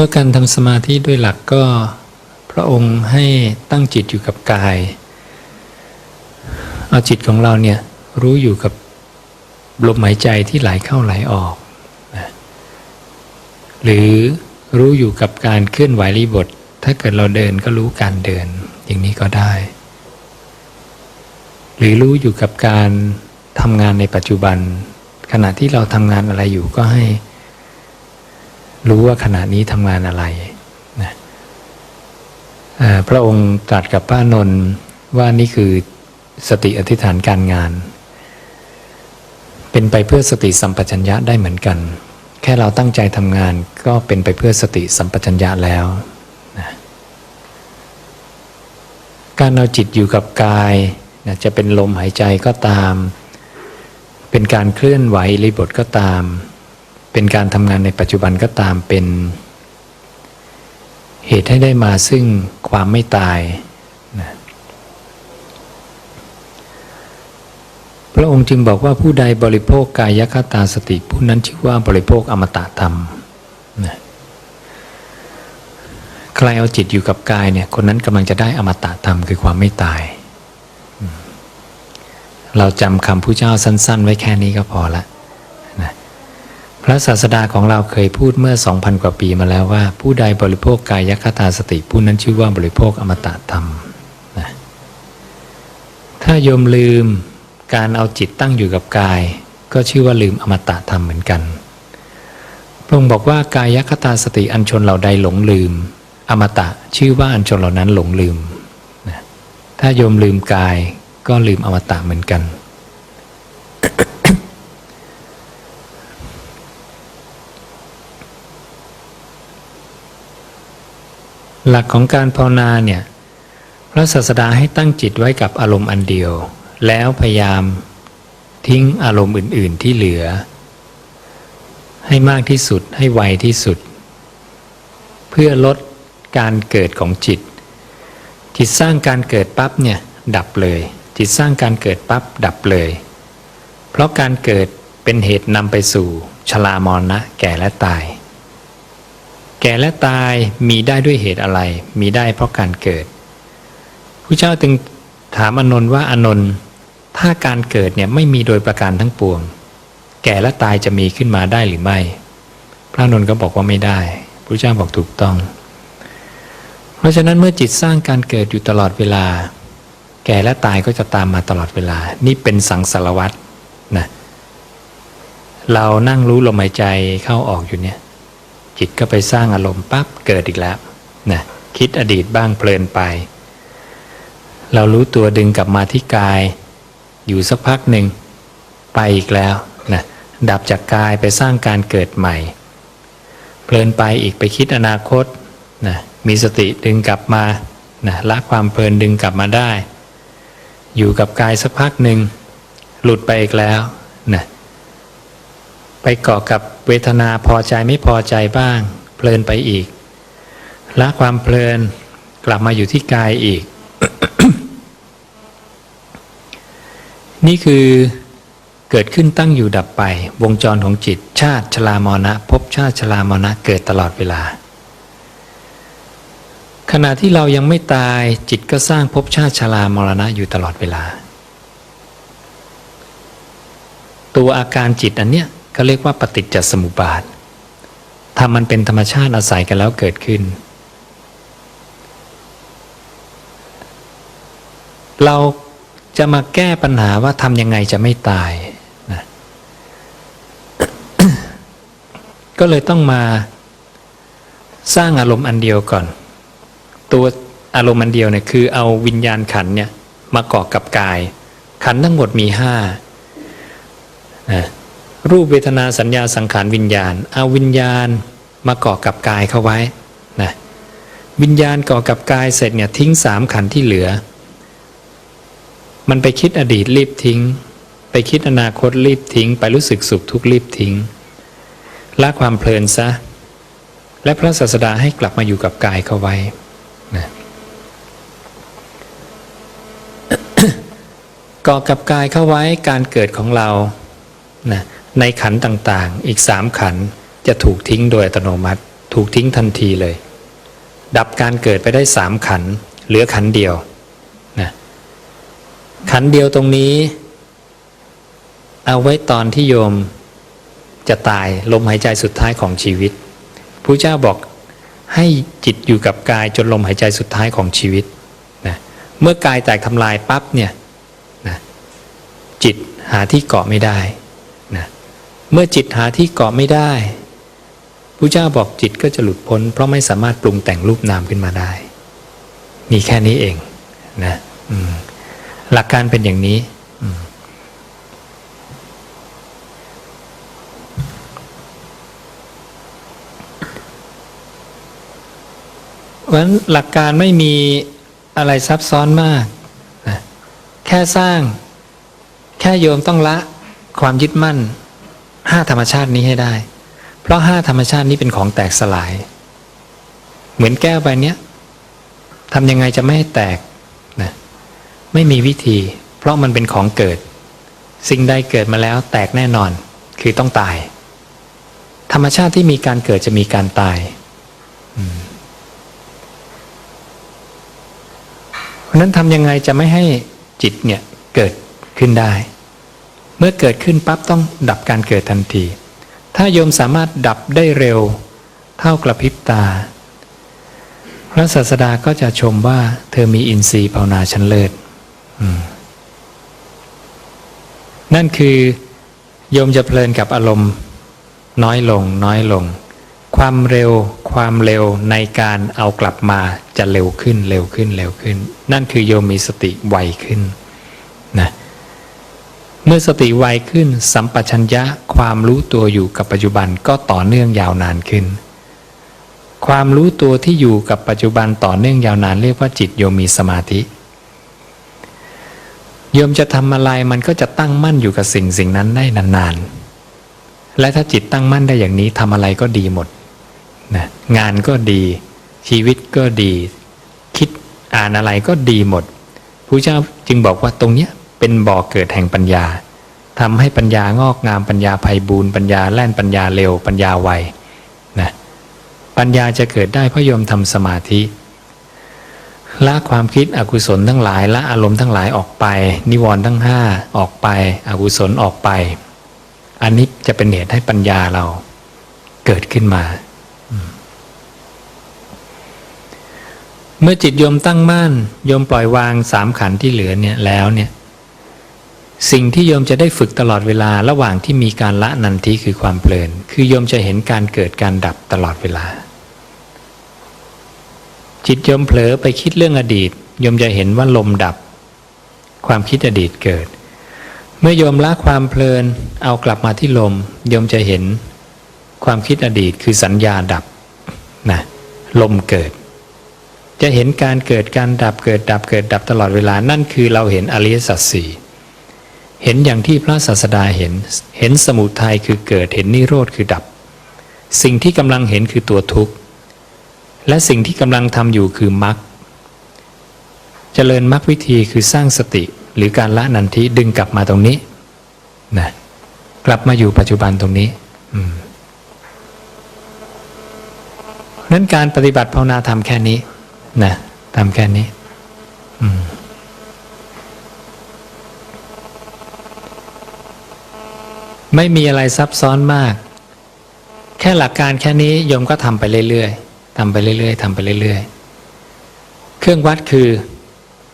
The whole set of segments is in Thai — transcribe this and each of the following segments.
มื่อการทำสมาธิด้วยหลักก็พระองค์ให้ตั้งจิตอยู่กับกาย เอาจิตของเราเนี่ยรู้อยู่กับลมหายใจที่ไหลเข้าไหลออกนะหรือรู้อยู่กับการเคลื่อนไหวรีบท ถ้าเกิดเราเดินก็รู้การเดิน อย่างนี้ก็ได้ หรือรู้อยู่กับการทำงานในปัจจุบัน ขณะที่เราทำงานอะไรอยู่ก็ให้ รู้ว่าขณะนี้ทำงานอะไรนะพระองค์ตรัสกับพระนนท์ว่านี่คือสติอธิษฐานการงาน เป็นไปเพื่อสติสัมปชัญญะได้เหมือนกัน แค่เราตั้งใจทำงานก็เป็นไปเพื่อสติสัมปชัญญะแล้วนะการเอาจิตอยู่กับกายนะจะเป็นลมหายใจก็ตาม เป็นการเคลื่อนไหวริบทก็ตาม เป็นการทำงานในปัจจุบันก็ตามเป็น เหตุให้ได้มาซึ่งความไม่ตายนะพระองค์จึงบอกว่าผู้ใดบริโภคกายคตาสติ ผู้นั้นชื่อว่าบริโภคอมตะธรรมนะใครเอาจิตอยู่กับกายเนี่ยคนนั้นกำลังจะได้อมตะธรรมคือความไม่ตาย เราจำคำผู้เจ้าสั้น ๆ ไว้แค่นี้ก็พอละ ระศาสดาของเราเคยพูดเมื่อ 2,000 กว่าปีมาแล้วว่า ผู้ใดบริโภคกายคตาสติ ผู้นั้นชื่อว่าบริโภคอมตะธรรมนะถ้าโยมลืมการเอาจิตตั้งอยู่กับกาย ก็ชื่อว่าลืมอมตะธรรมเหมือนกันพระองค์บอกว่ากายคตาสติอันชนเหล่าใดหลงลืม อมตะชื่อว่าอันชนเหล่านั้นหลงลืมนะถ้าโยมลืมกายก็ลืมอมตะเหมือนกัน หลักของการภาวนาเนี่ยพระศาสดาให้ตั้งจิตไว้กับอารมณ์อันเดียว แล้วพยายามทิ้งอารมณ์อื่น ๆที่เหลือ ให้มากที่สุดให้ไวที่สุด เพื่อลดการเกิดของจิต จิตสร้างการเกิดปั๊บเนี่ยดับเลย จิตสร้างการเกิดปั๊บดับเลย เพราะการเกิดเป็นเหตุนำไปสู่ชรามรณะแก่และตาย แก่และตายมีได้ด้วยเหตุอะไร มีได้เพราะการเกิดผู้เจ้าจึงถามอนนท์ว่าอนนท์ถ้าการเกิดเนี่ยไม่มีโดยประการทั้งปวง แก่และตายจะมีขึ้นมาได้หรือไม่ พระนนท์ก็บอกว่าไม่ได้พระเจ้าบอกถูกต้อง เพราะฉะนั้นเมื่อจิตสร้างการเกิดอยู่ตลอดเวลา แก่และตายก็จะตามมาตลอดเวลา นี่เป็นสังสารวัตรนะเรานั่งรู้ลมหายใจเข้าออกอยู่เนี่ย จิตก็ไปสร้างอารมณ์ปั๊บเกิดอีกแล้วนะคิดอดีตบ้างเพลินไป เรารู้ตัวดึงกลับมาที่กาย อยู่สักพักหนึ่งไปอีกแล้วนะดับจากกายไปสร้างการเกิดใหม่ เพลินไปอีกไปคิดอนาคตนะมีสติดึงกลับมานะละความเพลินดึงกลับมาได้ อยู่กับกายสักพักหนึ่งหลุดไปอีกแล้วนะ ไปเกาะกับเวทนาพอใจไม่พอใจบ้าง เพลินไปอีกละความเพลินกลับมาอยู่ที่กายอีก นี่คือเกิดขึ้นตั้งอยู่ดับไป วงจรของจิต ชาติชรามรณะภพชาติชรามรณะเกิดตลอดเวลา ขณะที่เรายังไม่ตายจิตก็สร้างภพชาติชรามรณะอยู่ตลอดเวลา ตัวอาการจิตอันเนี้ย เขาเรียกว่าปฏิจจสมุปบาททำมันเป็นธรรมชาติอาศัยกันแล้วเกิดขึ้น เราจะมาแก้ปัญหาว่าทำยังไงจะไม่ตายนะก็เลยต้องมาสร้างอารมณ์อันเดียวก่อน ตัวอารมณ์อันเดียวเนี่ยคือเอาวิญญาณขันเนี่ยมาเกาะกับกาย ขันทั้งหมดมีห้านะ รูปเวทนาสัญญาสังขารวิญญาณ เอาวิญญาณมาเกาะกับกายเข้าไว้นะวิญญาณเกาะกับกายเสร็จเนี่ยทิ้งสามขันที่เหลือ มันไปคิดอดีตรีบทิ้ง ไปคิดอนาคตรีบทิ้ง ไปรู้สึกสุขทุกข์รีบทิ้งละความเพลินซะ และพระศาสดาให้กลับมาอยู่กับกายเข้าไว้นะก่อกับกายเข้าไว้การเกิดของเรานะ ในขันต่างๆ อีกสามขันจะถูกทิ้งโดยอัตโนมัติ ถูกทิ้งทันทีเลย ดับการเกิดไปได้สามขันเหลือขันเดียวนะขันเดียวตรงนี้ เอาไว้ตอนที่โยมจะตายลมหายใจสุดท้ายของชีวิตพระเจ้าบอกให้จิตอยู่กับกายจนลมหายใจสุดท้ายของชีวิตนะเมื่อกายแตกทำลายปั๊บเนี่ยนะจิตหาที่เกาะไม่ได้ เมื่อจิตหาที่เกาะไม่ได้พระเจ้าบอกจิตก็จะหลุดพ้น เพราะไม่สามารถปรุงแต่งรูปนามขึ้นมาได้ มีแค่นี้เองนะหลักการเป็นอย่างนี้เพราะฉะนั้นหลักการไม่มีอะไรซับซ้อนมากนะแค่สร้าง แค่โยมต้องละความยึดมั่น ห้าธรรมชาตินี้ให้ได้ เพราะห้าธรรมชาตินี้เป็นของแตกสลาย เหมือนแก้วใบเนี้ยทำยังไงจะไม่ให้แตกนะไม่มีวิธี เพราะมันเป็นของเกิด สิ่งใดเกิดมาแล้วแตกแน่นอน คือต้องตาย ธรรมชาติที่มีการเกิดจะมีการตายเพราะฉะนั้นทำยังไงจะไม่ให้จิตเนี่ยเกิดขึ้นได้ เมื่อเกิดขึ้นปั๊บต้องดับการเกิดทันที ถ้าโยมสามารถดับได้เร็ว เท่ากระพริบตา พระศาสดาก็จะชมว่าเธอมีอินทรีย์ภาวนาชั้นเลิศนั่นคือโยมจะเพลินกับอารมณ์ น้อยลงน้อยลง ความเร็วความเร็วในการเอากลับมาจะเร็วขึ้นเร็วขึ้นเร็วขึ้น นั่นคือโยมมีสติไวขึ้น เมื่อสติไวขึ้นสัมปชัญญะความรู้ตัวอยู่กับปัจจุบันก็ต่อเนื่องยาวนานขึ้น ความรู้ตัวที่อยู่กับปัจจุบันต่อเนื่องยาวนานเรียกว่าจิตโยมมีสมาธิ โยมจะทำอะไรมันก็จะตั้งมั่นอยู่กับสิ่งสิ่งนั้นได้นานๆ และถ้าจิตตั้งมั่นได้อย่างนี้ทำอะไรก็ดีหมดนะงานก็ดี ชีวิตก็ดี คิดอ่านอะไรก็ดีหมดพระเจ้าจึงบอกว่าตรงเนี้ย เป็นบ่อเกิดแห่งปัญญาทำให้ปัญญางอกงามปัญญาภัยบูรปัญญาแล่นปัญญาเร็วปัญญาไวนะปัญญาจะเกิดได้เพราะโยมทำสมาธิละความคิดอกุศลทั้งหลายละอารมณ์ทั้งหลายออกไป นิวรณ์ทั้งห้าออกไป อกุศลออกไป อันนี้จะเป็นเหตุให้ปัญญาเราเกิดขึ้นมา เมื่อจิตโยมตั้งมั่นโยมปล่อยวางสามขันธ์ที่เหลือเนี่ยแล้วเนี่ย สิ่งที่โยมจะได้ฝึกตลอดเวลาระหว่างที่มีการละนันทิคือความเพลิน คือโยมจะเห็นการเกิดการดับตลอดเวลา จิตโยมเผลอไปคิดเรื่องอดีตโยมจะเห็นว่าลมดับ ความคิดอดีตเกิด เมื่อโยมละความเพลิน เอากลับมาที่ลมโยมจะเห็นความคิดอดีตคือสัญญาดับนะลมเกิด จะเห็นการเกิดการดับเกิดดับเกิดดับตลอดเวลานั่นคือเราเห็นอริยสัจสี่ เห็นอย่างที่พระศาสดาเห็น เห็นสมุทัยคือเกิด เห็นนิโรธคือดับ สิ่งที่กำลังเห็นคือตัวทุกข์ และสิ่งที่กำลังทำอยู่คือมรรค เจริญมรรควิธีคือสร้างสติหรือการละนันทิดึงกลับมาตรงนี้นะกลับมาอยู่ปัจจุบันตรงนี้อืมนั้นการปฏิบัติภาวนาทำแค่นี้นะทำแค่นี้ อืม ไม่มีอะไรซับซ้อนมาก แค่หลักการแค่นี้โยมก็ทำไปเรื่อยๆทำไปเรื่อยๆทำไปเรื่อยๆ เครื่องวัดคือ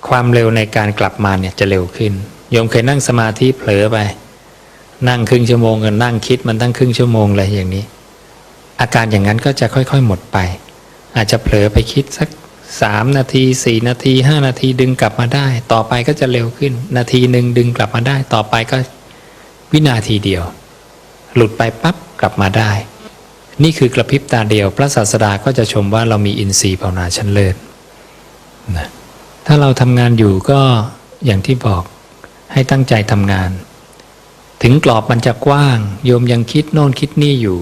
ความเร็วในการกลับมาเนี่ยจะเร็วขึ้นโยมเคยนั่งสมาธิเผลอไป นั่งครึ่งชั่วโมงกันนั่งคิดมันตั้งครึ่งชั่วโมงอะไรอย่างนี้ อาการอย่างนั้นก็จะค่อยๆหมดไป อาจจะเผลอไปคิดสักสามนาทีสี่นาทีห้านาทีดึงกลับมาได้ ต่อไปก็จะเร็วขึ้น นาทีหนึ่งดึงกลับมาได้ ต่อไปก็ วินาทีเดียว หลุดไปปั๊บกลับมาได้ นี่คือกระพริบตาเดียว พระศาสดาก็จะชมว่าเรามีอินทรีย์ภาวนาชั้นเลิศนะถ้าเราทำงานอยู่ก็อย่างที่บอกให้ตั้งใจทำงาน ถึงกรอบมันจะกว้าง โยมยังคิดโน่นคิดนี่อยู่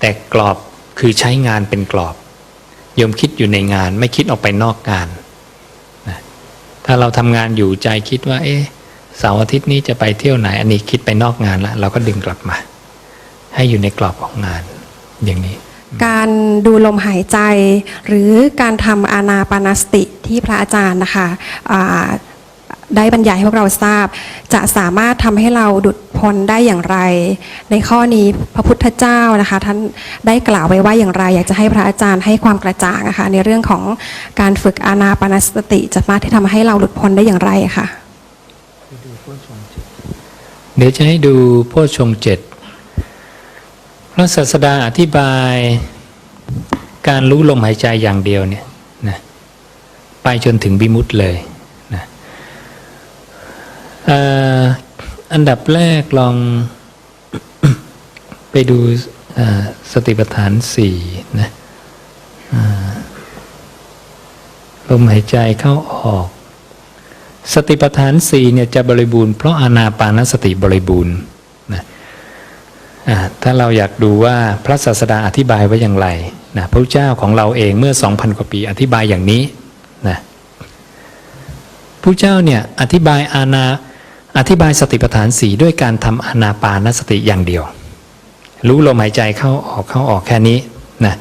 แต่กรอบคือใช้งานเป็นกรอบ โยมคิดอยู่ในงานไม่คิดออกไปนอกงานนะถ้าเราทำงานอยู่ใจคิดว่า เอ๊ะ เสาร์อาทิตย์นี้จะไปเที่ยวไหน อันนี้คิดไปนอกงานแล้วเราก็ดึงกลับมา ให้อยู่ในกรอบของงานอย่างนี้ การดูลมหายใจ หรือการทำอานาปานสติที่พระอาจารย์นะคะได้บรรยายให้พวกเราทราบ จะสามารถทำให้เราดุดพ้นได้อย่างไร ในข้อนี้พระพุทธเจ้านะคะ ท่านได้กล่าวไว้ว่าอย่างไร อยากจะให้พระอาจารย์ให้ความกระจ่างนะคะในเรื่องของการฝึกอานาปานสติจะสามารถที่ทำให้เราหลุดพ้นได้อย่างไรค่ะ เดี๋ยวจะให้ดูโพชฌงเจ็ดพระศาสดาอธิบายการรู้ลมหายใจอย่างเดียวเนี่ยนะไปจนถึงบิมุตเลยนะอันดับแรกลองไปดูสติปัฏฐานสี่นะลมหายใจเข้าออก สติปัฏฐานสี่เนี่ยจะบริบูรณ์เพราะอานาปานสติบริบูรณ์นะถ้าเราอยากดูว่าพระศาสดาอธิบายไว้อย่างไรนะพระเจ้าของเราเองเมื่อ 2,000 กว่าปีอธิบายอย่างนี้นะพระเจ้าเนี่ยอธิบายอานาอธิบายสติปัฏฐานสี่ด้วยการทำอานาปานสติอย่างเดียว รู้ลมหายใจเข้าออกเข้าออกแค่นี้นะ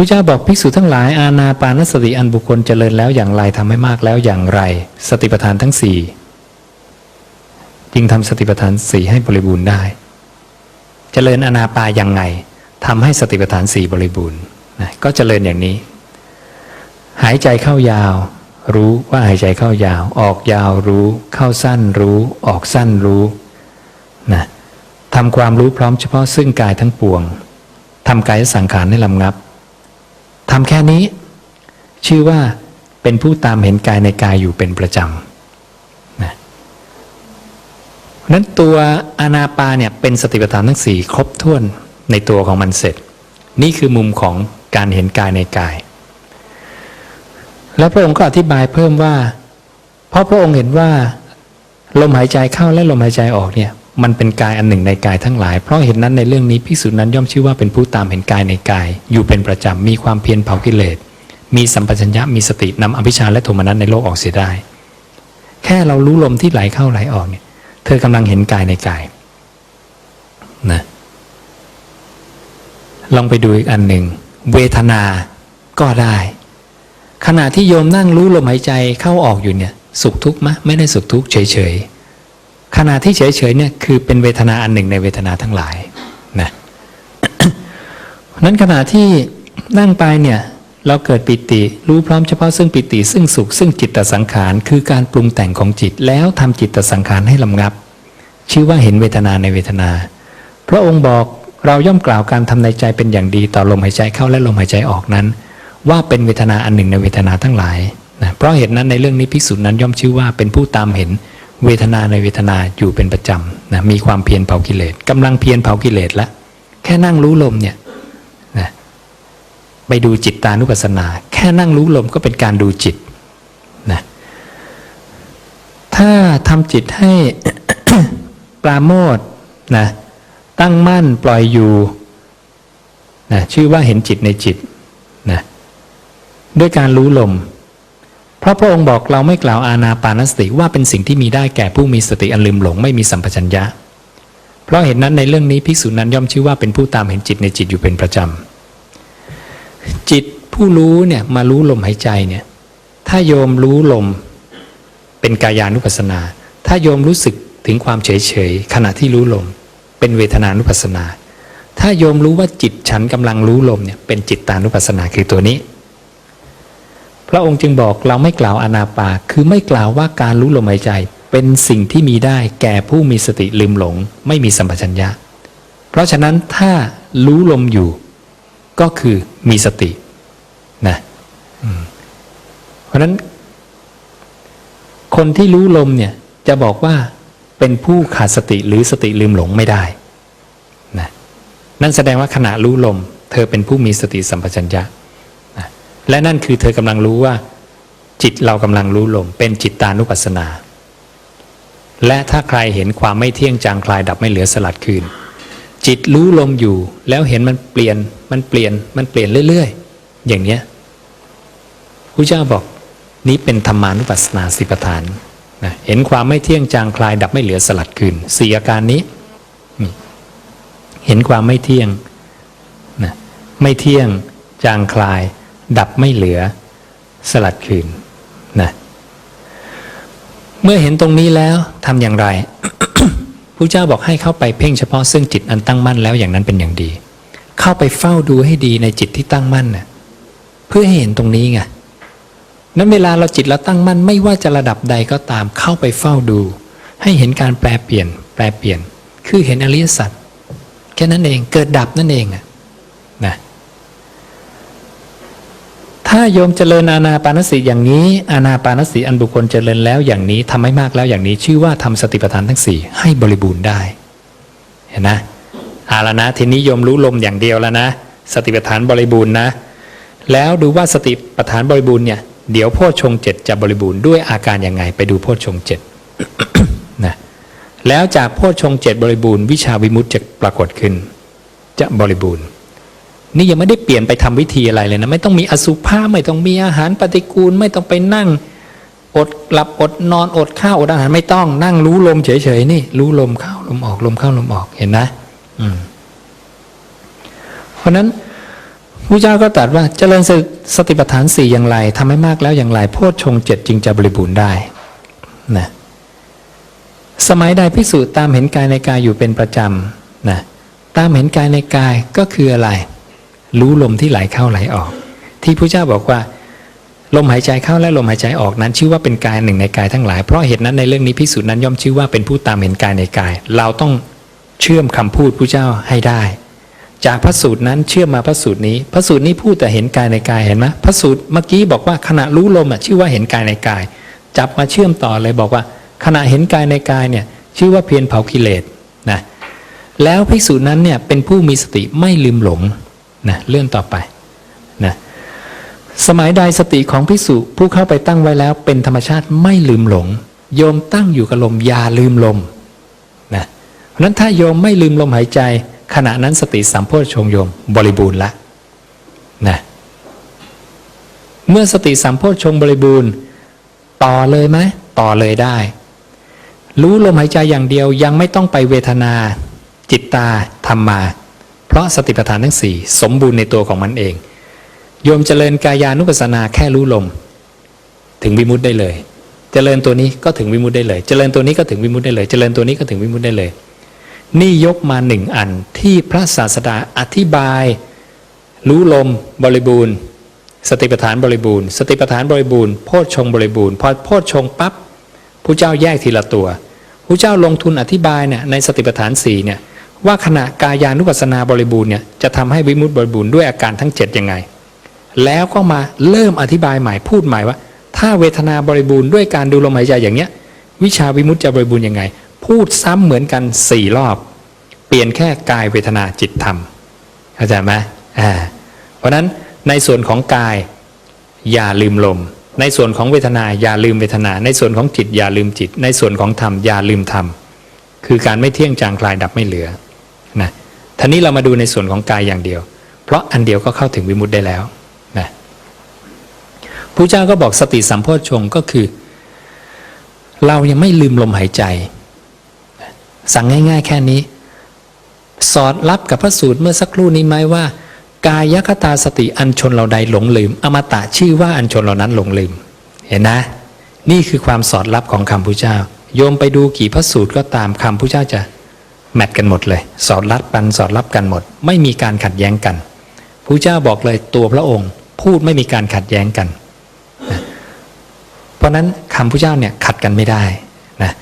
พระเจ้าบอกภิกษุทั้งหลายอาณาปานสติอันบุคคลเจริญแล้วอย่างไรทำให้มากแล้วอย่างไร สติปัฏฐานทั้งสี่จึงทำสติปัฏฐานสี่ให้บริบูรณ์ได้ เจริญอานาปายังไงทำให้สติปัฏฐานสี่บริบูรณ์นะก็เจริญอย่างนี้ หายใจเข้ายาว รู้ว่าหายใจเข้ายาว ออกยาวรู้ เข้าสั้นรู้ ออกสั้นรู้นะทำความรู้พร้อมเฉพาะซึ่งกายทั้งปวงทำกายสังขารให้ลำงับ ทำแค่นี้ ชื่อว่าเป็นผู้ตามเห็นกายในกายอยู่เป็นประจำนะนั้นตัวอานาปาเนี่ยเป็นสติปัฏฐานทั้งสี่ครบถ้วนในตัวของมันเสร็จ นี่คือมุมของการเห็นกายในกาย แล้วพระองค์ก็อธิบายเพิ่มว่า เพราะพระองค์เห็นว่า ลมหายใจเข้าและลมหายใจออกเนี่ย มันเป็นกายอันหนึ่งในกายทั้งหลาย เพราะเห็นนั้นในเรื่องนี้พิสูจนั้นย่อมชื่อว่าเป็นผู้ตามเห็นกายในกาย อยู่เป็นประจำมีความเพียรเผากิเลส มีสัมปชัญญะมีสตินำอภิชาและโทมนัสในโลกออกเสียได้ แค่เรารู้ลมที่ไหลเข้าไหลออกเนี่ย เธอกำลังเห็นกายในกายนะลองไปดูอีกอันหนึ่ง เวทนาก็ได้ ขณะที่โยมนั่งรู้ลมหายใจเข้าออกอยู่เนี่ย สุขทุกข์มะไม่ได้สุขทุกข์เฉยๆ ขณะที่เฉยๆเนี่ยคือเป็นเวทนาอันหนึ่งในเวทนาทั้งหลายนะนั้นขณะที่นั่งไปเนี่ยเราเกิดปิติ รู้พร้อมเฉพาะซึ่งปิติ ซึ่งสุข ซึ่งจิตตสังขารคือการปรุงแต่งของจิตแล้วทำจิตตสังขารให้ลำงับ ชื่อว่าเห็นเวทนาในเวทนา พระองค์บอกเราย่อมกล่าวการทำในใจเป็นอย่างดีต่อลมหายใจเข้าและลมหายใจออกนั้น ว่าเป็นเวทนาอันหนึ่งในเวทนาทั้งหลายนะเพราะเหตุนั้นในเรื่องนี้ภิกษุนั้นย่อมชื่อว่าเป็นผู้ตามเห็น เวทนาในเวทนาอยู่เป็นประจำนะมีความเพียรเผากิเลสกำลังเพียรเผากิเลสแล้วแค่นั่งรู้ลมเนี่ยนะไปดูจิตตานุปัสสนา แค่นั่งรู้ลมก็เป็นการดูจิตนะถ้าทำจิตให้ปราโมทนะตั้งมั่นปล่อยอยู่นะชื่อว่าเห็นจิตในจิตนะด้วยการรู้ลม ราะพระองค์บอกเราไม่กล่าวอาณาปานสติว่าเป็นสิ่งที่มีได้แก่ผู้มีสติอันลืมหลงไม่มีสัมปชัญญะ เพราะเห็นนั้นในเรื่องนี้ภิกษุนั้นย่อมชื่อว่าเป็นผู้ตามเห็นจิตในจิตอยู่เป็นประจำ จิตผู้รู้เนี่ยมารู้ลมหายใจเนี่ยถ้าโยมรู้ลมเป็นกายานุปัสสนา ถ้าโยมรู้สึกถึงความเฉยเฉยๆขณะที่รู้ลม เป็นเวทนานุปัสสนา ถ้าโยมรู้ว่าจิตฉันกำลังรู้ลมเนี่ยเป็นจิตตานุปัสสนาคือตัวนี้ พระองค์จึงบอกเราไม่กล่าวอนาปาคือไม่กล่าวว่าการรู้ลมหายใจ เป็นสิ่งที่มีได้แก่ผู้มีสติลืมหลง ไม่มีสัมปชัญญะ เพราะฉะนั้นถ้ารู้ลมอยู่ ก็คือมีสตินะเพราะนั้น คนที่รู้ลมเนี่ยจะบอกว่าเป็นผู้ขาดสติหรือสติลืมหลงไม่ได้นะนั่นแสดงว่าขณะรู้ลม เธอเป็นผู้มีสติสัมปชัญญะ และนั่นคือเธอกำลังรู้ว่า จิตเรากำลังรู้ลม เป็นจิตตานุปัสสนา และถ้าใครเห็นความไม่เที่ยงจางคลายดับไม่เหลือสลัดคืน จิตรู้ลมอยู่ แล้วเห็นมันเปลี่ยนมันเปลี่ยนมันเปลี่ยนเรื่อยๆ อย่างเนี้ยพระเจ้าบอกนี้เป็นธรรมานุปัสสนาสิปทานนะเห็นความไม่เที่ยงจางคลาย ดับไม่เหลือสลัดคืนสี่อาการนี้ เห็นความไม่เที่ยงนะไม่เที่ยงจางคลาย ดับไม่เหลือ สลัดคืนนะเมื่อเห็นตรงนี้แล้วทำอย่างไรพระเจ้าบอกให้เข้าไปเพ่งเฉพาะซึ่งจิตอันตั้งมั่นแล้วอย่างนั้นเป็นอย่างดี เข้าไปเฝ้าดูให้ดีในจิตที่ตั้งมั่นน่ะเพื่อให้เห็นตรงนี้ไงนั้นเวลาเราจิตเราตั้งมั่นไม่ว่าจะระดับใดก็ตามเข้าไปเฝ้าดู ให้เห็นการแปลเปลี่ยน แปลเปลี่ยน คือเห็นอริยสัจแค่นั้นเองเกิดดับนั่นเองนะ ถ้าโยมเจริญอาณาปานสติอย่างนี้ อาณาปานสติอันบุคคลเจริญแล้วอย่างนี้ทำให้มากแล้วอย่างนี้ ชื่อว่าทำสติปัฏฐานทั้งสี่ให้บริบูรณ์ได้ เห็นนะเอาละนะทีนี้โยมรู้ลมอย่างเดียวแล้วนะ สติปัฏฐานบริบูรณ์นะ แล้วดูว่าสติปัฏฐานบริบูรณ์เนี่ยเดี๋ยวโพชฌงเจ็ดจะบริบูรณ์ด้วยอาการยังไง ไปดูโพชฌงเจ็ดนะแล้วจากโพชฌงเจ็ดบริบูรณ์วิชาวิมุตติจะปรากฏขึ้น จะบริบูรณ์ นี่ยังไม่ได้เปลี่ยนไปทำวิธีอะไรเลยนะไม่ต้องมีอสุภะไม่ต้องมีอาหารปฏิกูล ไม่ต้องไปนั่ง อดหลับอดนอนอดข้าวอดอาหารไม่ต้องนั่งรู้ลมเฉยๆนี่ รู้ลมเข้าลมออกลมเข้าลมออกเห็นนะ อืม เพราะฉะนั้นพระเจ้าก็ตรัสว่าเจริญสติสติปัฏฐานสี่อย่างไรทำให้มากแล้วอย่างไรโพชฌงเจ็ดจึงจะบริบูรณ์ได้นะสมัยใดพิสูจน์ตามเห็นกายในกายอยู่เป็นประจำนะตามเห็นกายในกายก็คืออะไร รู้ลมที่ไหลเข้าไหลออก ที่พระเจ้าบอกว่าลมหายใจเข้าและลมหายใจออกนั้น ชื่อว่าเป็นกายหนึ่งในกายทั้งหลาย เพราะเหตุนั้นในเรื่องนี้พิสูจน์นั้นย่อมชื่อว่าเป็นผู้ตามเห็นกายในกาย เราต้องเชื่อมคำพูดพระเจ้าให้ได้ จากพระสูตรนั้นเชื่อมมาพระสูตรนี้ พระสูตรนี้พูดแต่เห็นกายในกายเห็นไหมพระสูตรเมื่อกี้บอกว่าขณะรู้ลมอะชื่อว่าเห็นกายในกาย จับมาเชื่อมต่อเลยบอกว่า ขณะเห็นกายในกายเนี่ยชื่อว่าเพียรเผากิเลสนะแล้วภิกษุนั้นเนี่ยเป็นผู้มีสติไม่ลืมหลง นะเลื่อนต่อไปนะสมัยใดสติของภิกษุผู้เข้าไปตั้งไว้แล้ว เป็นธรรมชาติไม่ลืมหลง โยมตั้งอยู่กับลมอย่าลืมลมนะเพราะนั้นถ้าโยมไม่ลืมลมหายใจ ขณะนั้นสติสัมโพชฌงโยมบริบูรณ์ละนะเมื่อสติสัมโพชฌงบริบูรณ์ ต่อเลยไหมต่อเลยได้ รู้ลมหายใจอย่างเดียวยังไม่ต้องไปเวทนา จิตตาธรรมา เพราะสติปัฏฐานทั้งสี่สมบูรณ์ในตัวของมันเอง โยมเจริญกายานุปัสสนาแค่รู้ลม ถึงวิมุตได้เลย เจริญตัวนี้ก็ถึงวิมุตได้เลย เจริญตัวนี้ก็ถึงวิมุตได้เลย เจริญตัวนี้ก็ถึงวิมุตได้เลย นี่ยกมาหนึ่งอันที่พระศาสดาอธิบาย รู้ลมบริบูรณ์ สติปัฏฐานบริบูรณ์ สติปัฏฐานบริบูรณ์โพชฌงบริบูรณ์พอโพชฌงปั๊บผู้เจ้าแยกทีละตัวผู้เจ้าลงทุนอธิบายเนี่ยในสติปัฏฐานสี่เนี่ย ว่าขณะกายานุปัสสนาบริบูรณ์เนี่ยจะทำให้วิมุตติบริบูรณ์ด้วยอาการทั้งเจ็ดยังไง แล้วก็มาเริ่มอธิบายใหม่พูดใหม่ว่า ถ้าเวทนาบริบูรณ์ด้วยการดูลมหายใจอย่างเนี้ย วิชาวิมุตติจะบริบูรณ์ยังไง พูดซ้ำเหมือนกันสี่รอบ เปลี่ยนแค่กายเวทนาจิตธรรมเข้าใจไหมอ่าเพราะฉะนั้นในส่วนของกายอย่าลืมลม ในส่วนของเวทนาอย่าลืมเวทนา ในส่วนของจิตอย่าลืมจิต ในส่วนของธรรมอย่าลืมธรรมคือการไม่เที่ยงจางคลายดับไม่เหลือ ท่านี้เรามาดูในส่วนของกายอย่างเดียว เพราะอันเดียวก็เข้าถึงวิมุตได้แล้วนะพระเจ้าก็บอกสติสัมโพชฌงก็คือ เรายังไม่ลืมลมหายใจ สั่งง่าย ๆ แค่นี้ สอดรับกับพระสูตรเมื่อสักครู่นี้ไหมว่า กายคตาสติอันชนเราใดหลงลืม อมตะชื่อว่าอันชนเหล่านั้นหลงลืม เห็นนะ นี่คือความสอดรับของคำพุทธเจ้า โยมไปดูกี่พระสูตรก็ตามคำพุทธเจ้าจะ แมทกันหมดเลย สอดรับกันสอดรับกันหมด ไม่มีการขัดแย้งกันพุทธเจ้าบอกเลยตัวพระองค์พูดไม่มีการขัดแย้งกันนะเพราะนั้นคำพุทธเจ้าเนี่ยขัดกันไม่ได้นะ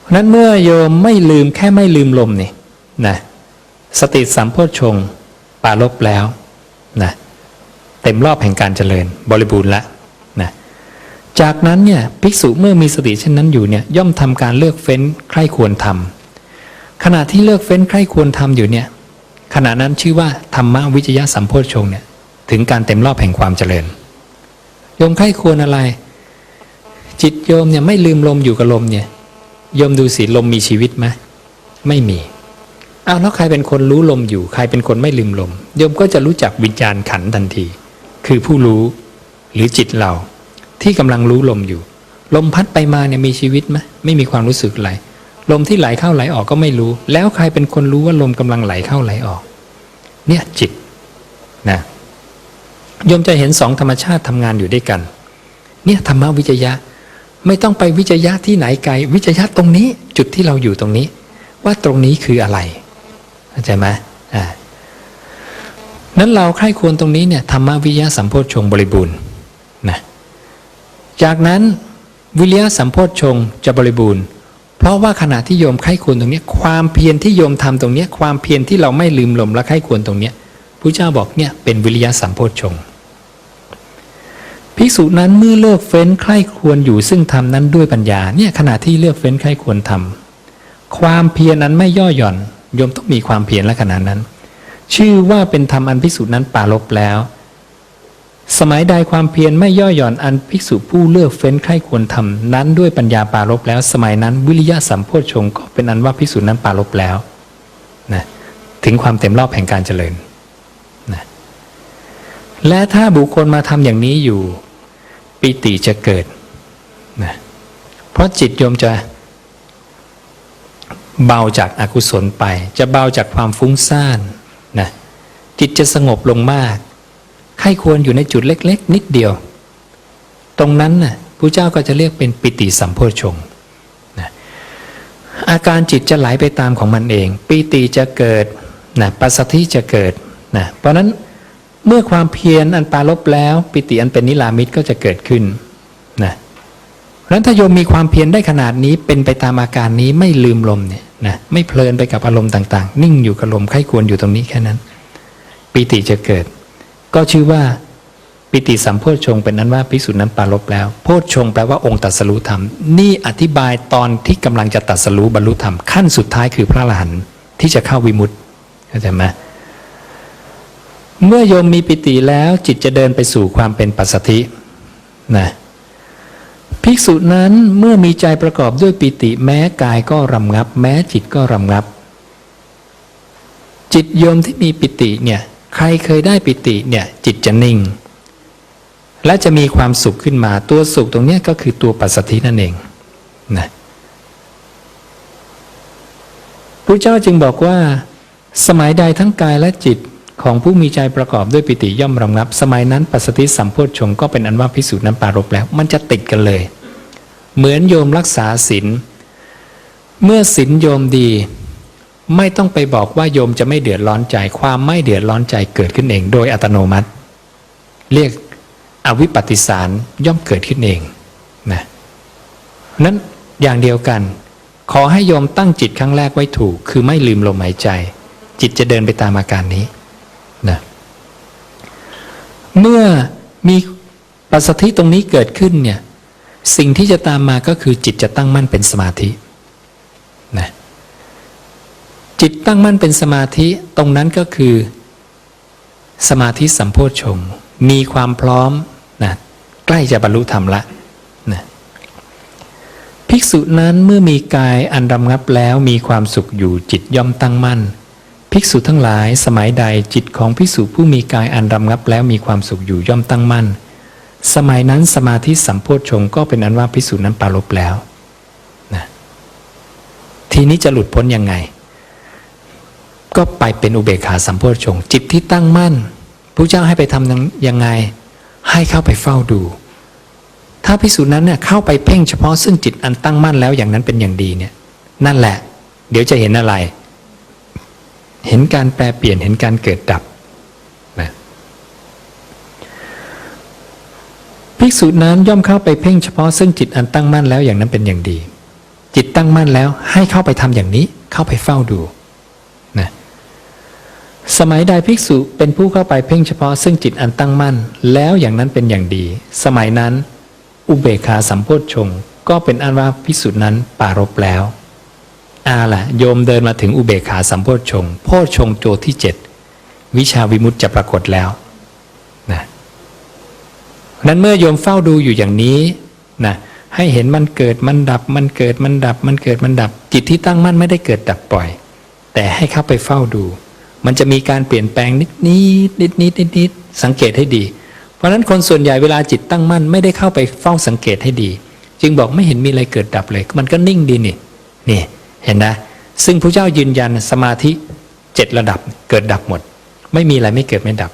เพราะนั้นเมื่อโยมไม่ลืมแค่ไม่ลืมลมนี่นะสติสัมโพชงปารบแล้วนะเต็มรอบแห่งการเจริญบริบูรณ์ละ จากนั้นเนี่ยภิกษุเมื่อมีสติเช่นนั้นอยู่เนี่ยย่อมทำการเลือกเฟ้นใคร่ควรทำขณะที่เลือกเฟ้นใคร่ควรทำอยู่เนี่ยขณะนั้นชื่อว่าธรรมวิจยะสัมโพชฌงเนี่ยถึงการเต็มรอบแห่งความเจริญโยมใคร่ควรอะไร จิตโยมเนี่ยไม่ลืมลมอยู่กับลมเนี่ยโยมดูสิลมมีชีวิตไหมไม่มีอ้าวแล้วใครเป็นคนรู้ลมอยู่ ใครเป็นคนไม่ลืมลมโยมก็จะรู้จักวิญญาณขันทันที คือผู้รู้หรือจิตเรา ที่กำลังรู้ลมอยู่ ลมพัดไปมาเนี่ยมีชีวิตไหมไม่มีความรู้สึกอะไรลมที่ไหลเข้าไหลออกก็ไม่รู้ แล้วใครเป็นคนรู้ว่าลมกำลังไหลเข้าไหลออก เนี่ยจิตนะโยมจะเห็นสองธรรมชาติทำงานอยู่ด้วยกัน เนี่ยธรรมวิจยะไม่ต้องไปวิจยะที่ไหนไกล วิจยะตรงนี้จุดที่เราอยู่ตรงนี้ ว่าตรงนี้คืออะไรเข้าใจไหมอ่านั้นเราใคร่ควรตรงนี้เนี่ยธรรมวิยะสัมโพชฌงค์บริบูรณ์ จากนั้นวิริยะสัมโพชฌงค์จะบริบูรณ์ เพราะว่าขณะที่โยมใคร่ควรตรงนี้ ความเพียรที่โยมทำตรงนี้ความเพียรที่เราไม่ลืมหลมและใคร่ควรตรงนี้พระเจ้าบอกเนี่ยเป็นวิริยะสัมโพชฌงค์ภิกษุนั้นเมื่อเลิกเฟ้นใคร่ควรอยู่ซึ่งทำนั้นด้วยปัญญาเนี่ยขณะที่เลือกเฟ้นใคร่ควรทำความเพียรนั้นไม่ย่อหย่อนโยมต้องมีความเพียรและขณะนั้น ชื่อว่าเป็นธรรมอันภิกษุนั้นปารบแล้ว สมัยใดความเพียรไม่ย่อหย่อนอันภิกษุผู้เลือกเฟ้นใคร่ควรทำนั้นด้วยปัญญาปารบแล้ว สมัยนั้นวิริยะสัมโพชงก็เป็นอันว่าภิกษุนั้นปารบแล้วนะถึงความเต็มรอบแห่งการเจริญนะและถ้าบุคคลมาทำอย่างนี้อยู่ ปิติจะเกิดนะเพราะจิตโยมจะเบาจากอากุศลไป จะเบาจากความฟุ้งซ่านนะจิตจะสงบลงมาก ใครควรอยู่ในจุดเล็ก ๆ นิดเดียว ตรงนั้นน่ะพระเจ้าก็จะเรียกเป็นปิติสัมโพชงนะอาการจิตจะไหลไปตามของมันเอง ปิติจะเกิดนะปัสสธิจะเกิดนะเพราะนั้นเมื่อความเพียรอันปารบแล้ว ปิติอันเป็นนิรามิตก็จะเกิดขึ้นนะเพราะนั้นถ้าโยมมีความเพียรได้ขนาดนี้เป็นไปตามอาการนี้ไม่ลืมลมเนี่ยนะไม่เพลินไปกับอารมณ์ต่าง ๆ นิ่งอยู่กับลมไข้ควรอยู่ตรงนี้แค่นั้น ปิติจะเกิด ก็ชื่อว่าปิติสัมโพชฌงเป็นนั้นว่าพิสุนั้นปารบแล้ว โพชฌงแปลว่าองค์ตรัสรู้ธรรม นี่อธิบายตอนที่กำลังจะตรัสรู้บรรลุธรรมขั้นสุดท้ายคือพระอรหันต์ที่จะเข้าวิมุตติเข้าใจไหมเมื่อโยมมีปิติแล้วจิตจะเดินไปสู่ความเป็นปัสสธินะภิกษุนั้นเมื่อมีใจประกอบด้วยปิติ แม้กายก็รำงับ แม้จิตก็รำงับ จิตโยมที่มีปิติเนี่ย ใครเคยได้ปิติเนี่ยจิตจะนิ่ง และจะมีความสุขขึ้นมาตัวสุขตรงนี้ก็คือตัวปัสสธินั่นเองนะพระเจ้าจึงบอกว่า สมัยใดทั้งกายและจิตของผู้มีใจประกอบด้วยปิติย่อมรำงับ สมัยนั้นปัสสติสัมโพชฌงก็เป็นอันว่าพิสูจน์นั้นปารบแล้ว มันจะติดกันเลย เหมือนโยมรักษาศีลเมื่อศีลโยมดี ไม่ต้องไปบอกว่าโยมจะไม่เดือดร้อนใจ ความไม่เดือดร้อนใจเกิดขึ้นเอง โดยอัตโนมัติ เรียกอวิปปิสารย่อมเกิดขึ้นเองนะนั้นอย่างเดียวกัน ขอให้โยมตั้งจิตครั้งแรกไว้ถูก คือไม่ลืมลมหายใจ จิตจะเดินไปตามอาการนี้นะเมื่อมีปัสสธิตรงนี้เกิดขึ้นเนี่ยสิ่งที่จะตามมาก็คือจิตจะตั้งมั่นเป็นสมาธินะ จิตตั้งมั่นเป็นสมาธิตรงนั้นก็คือ สมาธิสัมโพชฌงค์มีความพร้อมนะใกล้จะบรรลุธรรมละนะภิกษุนั้นเมื่อมีกายอันรำงับแล้วมีความสุขอยู่จิตย่อมตั้งมั่น ภิกษุทั้งหลายสมัยใดจิตของภิกษุผู้มีกายอันรำงับแล้วมีความสุขอยู่ย่อมตั้งมั่น สมัยนั้นสมาธิสัมโพชฌงค์ก็เป็นอันว่าภิกษุนั้นปารลบแล้วนะทีนี้จะหลุดพ้นยังไง ก็ไปเป็นอุเบกขาสัมโพชฌงจิตที่ตั้งมั่นพระเจ้าให้ไปทำยังไง ให้เข้าไปเฝ้าดู ถ้าพิสูจน์นั้นเนี่ยเข้าไปเพ่งเฉพาะซึ่งจิตอันตั้งมั่นแล้วอย่างนั้นเป็นอย่างดีเนี่ย นั่นแหละ เดี๋ยวจะเห็นอะไร เห็นการแปลเปลี่ยนเห็นการเกิดดับนะภิกษุนั้นย่อมเข้าไปเพ่งเฉพาะซึ่งจิตอันตั้งมั่นแล้วอย่างนั้นเป็นอย่างดี จิตตั้งมั่นแล้วให้เข้าไปทำอย่างนี้ เข้าไปเฝ้าดู สมัยใดภิกษุเป็นผู้เข้าไปเพ่งเฉพาะซึ่งจิตอันตั้งมั่น แล้วอย่างนั้นเป็นอย่างดี สมัยนั้น อุเบกขาสัมโพชฌงค์ก็เป็นอันว่าภิกษุนั้นปารบแล้วอาล่ะ โยมเดินมาถึงอุเบกขาสัมโพชฌงค์โพชฌงค์โจที่เจ็ดวิชาวิมุตจะปรากฏแล้วนะนั้นเมื่อโยมเฝ้าดูอยู่อย่างนี้นะให้เห็นมันเกิดมันดับ มันเกิดมันดับ มันเกิดมันดับ จิตที่ตั้งมั่นไม่ได้เกิดดับปล่อย แต่ให้เข้าไปเฝ้าดู มันจะมีการเปลี่ยนแปลงนิดนิดนิดนิดนิดนิดสังเกตให้ดี เพราะฉะนั้นคนส่วนใหญ่เวลาจิตตั้งมั่นไม่ได้เข้าไปเฝ้าสังเกตให้ดี จึงบอกไม่เห็นมีอะไรเกิดดับเลย มันก็นิ่งดีนี่นี่เห็นนะ ซึ่งพระเจ้ายืนยันสมาธิเจ็ดระดับเกิดดับหมด ไม่มีอะไรไม่เกิดไม่ดับ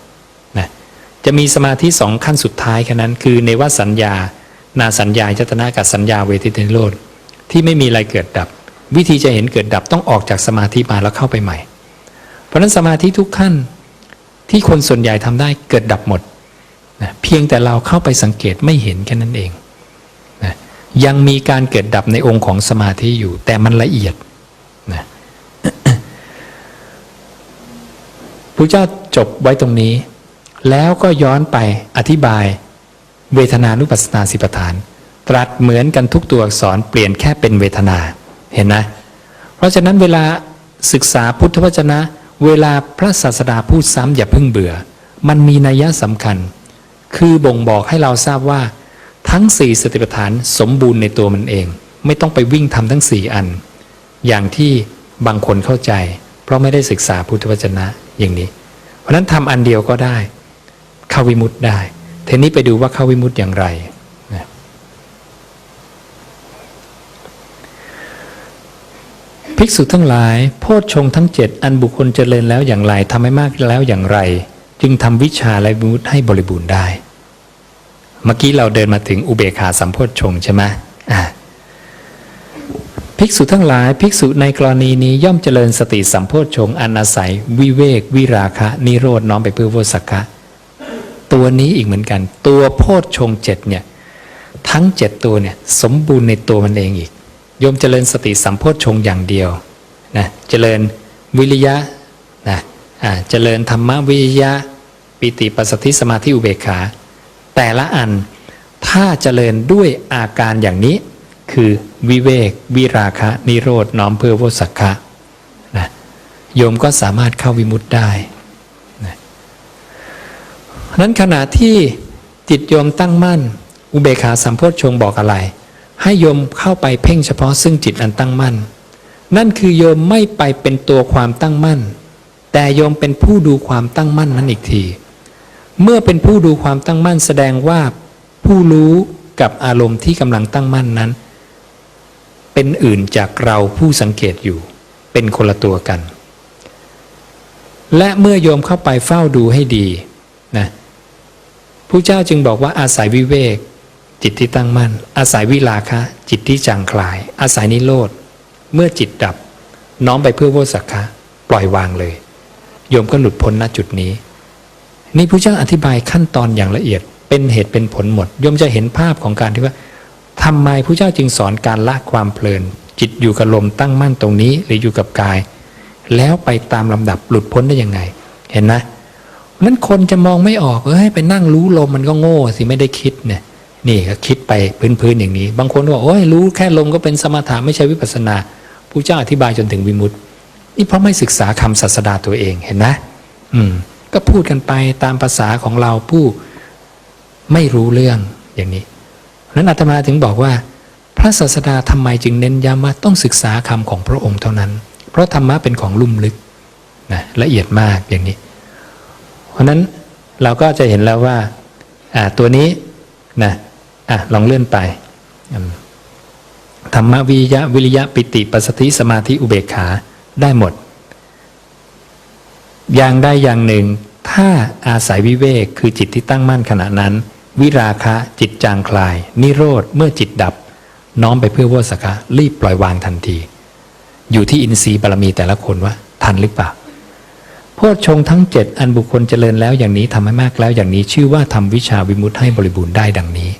นะจะมีสมาธิสองขั้นสุดท้ายแค่นั้น คือเนวสัญญา นาสัญญายตนากับสัญญาเวทิตนิโรธที่ไม่มีอะไรเกิดดับ วิธีจะเห็นเกิดดับต้องออกจากสมาธิมาแล้วเข้าไปใหม่ เพราะนั้นสมาธิทุกขั้นที่คนส่วนใหญ่ทำได้เกิดดับหมดนะเพียงแต่เราเข้าไปสังเกตไม่เห็นแค่นั้นเองนะยังมีการเกิดดับในองค์ของสมาธิอยู่ แต่มันละเอียดนะพระเจ้าจบไว้ตรงนี้ แล้วก็ย้อนไปอธิบายเวทนานุปัสสนาสิปทาน ตรัสเหมือนกันทุกตัวอักษรเปลี่ยนแค่เป็นเวทนาเห็นไหมเพราะฉะนั้นเวลาศึกษาพุทธวจนะ เวลาพระศาสดาพูดซ้ำอย่าเพิ่งเบื่อ มันมีนัยยะสำคัญ คือบ่งบอกให้เราทราบว่า ทั้งสี่สติปัฏฐานสมบูรณ์ในตัวมันเอง ไม่ต้องไปวิ่งทำทั้งสี่อัน อย่างที่บางคนเข้าใจ เพราะไม่ได้ศึกษาพุทธวจนะอย่างนี้ เพราะนั้นทำอันเดียวก็ได้เข้าวิมุตต์ได้ เทนี้ไปดูว่าเข้าวิมุตต์อย่างไรนะ ภิกษุทั้งหลาย โพชฌงทั้งเจ็ดอันบุคคลเจริญแล้วอย่างไรทำให้มากแล้วอย่างไร จึงทำวิชาและวิมุตให้บริบูรณ์ได้ เมื่อกี้เราเดินมาถึงอุเบกขาสัมโพชฌงใช่ไหมอ่าภิกษุทั้งหลายภิกษุในกรณีนี้ย่อมเจริญสติสัมโพชฌงอันอาศัย วิเวก วิราคะ นิโรดน้อมไปเพื่อโวสักะตัวนี้อีกเหมือนกัน ตัวโพชฌงเจ็ดเนี่ยทั้งเจ็ดตัวเนี่ยสมบูรณ์ในตัวมันเองอีก โยมเจริญสติสัมโพชฌงอย่างเดียวนะเจริญวิริยะนะเจริญธรรมวิริยะ ปิติปัสสติสมาธิอุเบกขา แต่ละอันถ้าเจริญด้วยอาการอย่างนี้คือวิเวก วิราคะ นิโรดน้อมเพื่อโวสักคะนะโยมก็สามารถเข้าวิมุตต์ได้นะนั้นขณะที่จิตโยมตั้งมั่น อุเบกขาสัมโพชฌงบอกอะไร ให้โยมเข้าไปเพ่งเฉพาะซึ่งจิตอันตั้งมั่น นั่นคือโยมไม่ไปเป็นตัวความตั้งมั่น แต่โยมเป็นผู้ดูความตั้งมั่นนั้นอีกที เมื่อเป็นผู้ดูความตั้งมั่นแสดงว่าผู้รู้กับอารมณ์ที่กำลังตั้งมั่นนั้น เป็นอื่นจากเราผู้สังเกตอยู่ เป็นคนละตัวกัน และเมื่อโยมเข้าไปเฝ้าดูให้ดีนะผู้เจ้าจึงบอกว่าอาศัยวิเวก จิตที่ตั้งมั่น อาศัยวิลาคะ จิตที่จางคลาย อาศัยนิโรธ เมื่อจิตดับ น้อมไปเพื่อโวสักคะ ปล่อยวางเลย โยมก็หลุดพ้นณจุดนี้ นี่พระเจ้าอธิบายขั้นตอนอย่างละเอียด เป็นเหตุเป็นผลหมด โยมจะเห็นภาพของการที่ว่าทำไมพระเจ้าจึงสอนการละความเพลิน จิตอยู่กับลมตั้งมั่นตรงนี้ หรืออยู่กับกาย แล้วไปตามลำดับหลุดพ้นได้ยังไง เห็นไหมนั้นคนจะมองไม่ออกเอ้ยไปนั่งรู้ลมมันก็โง่สิไม่ได้คิดเนี่ย นี่ก็คิดไปพื้นๆอย่างนี้ บางคนบอกโอ้ยรู้แค่ลมก็เป็นสมถะไม่ใช่วิปัสนาพระเจ้าอธิบายจนถึงวิมุตติ นี่เพราะไม่ศึกษาคำศาสดาตัวเองเห็นไหมอืม ก็พูดกันไปตามภาษาของเราผู้ไม่รู้เรื่องอย่างนี้นั้นอาตมาถึงบอกว่า พระศาสดาทำไมจึงเน้นย้ำว่าต้องศึกษาคำของพระองค์เท่านั้น เพราะธรรมะเป็นของลุ่มลึกนะละเอียดมากอย่างนี้ เพราะฉะนั้นเราก็จะเห็นแล้วว่าตัวนี้นะ อะลองเลื่อนไปธรรมวิยะวิริยะปิติปัสสติสมาธิอุเบกขาได้หมด อย่างใดอย่างหนึ่ง ถ้าอาศัยวิเวกคือจิตที่ตั้งมั่นขณะนั้น วิราคะจิตจางคลาย นิโรธเมื่อจิตดับ น้อมไปเพื่อโวสกะรีบปล่อยวางทันที อยู่ที่อินทรีย์บารมีแต่ละคนว่า ทันหรือเปล่าโพชฌงทั้งเจ็ดอันบุคคลเจริญแล้วอย่างนี้ทำให้มากแล้วอย่างนี้ชื่อว่าทำวิชาวิมุตให้บริบูรณ์ได้ดังนี้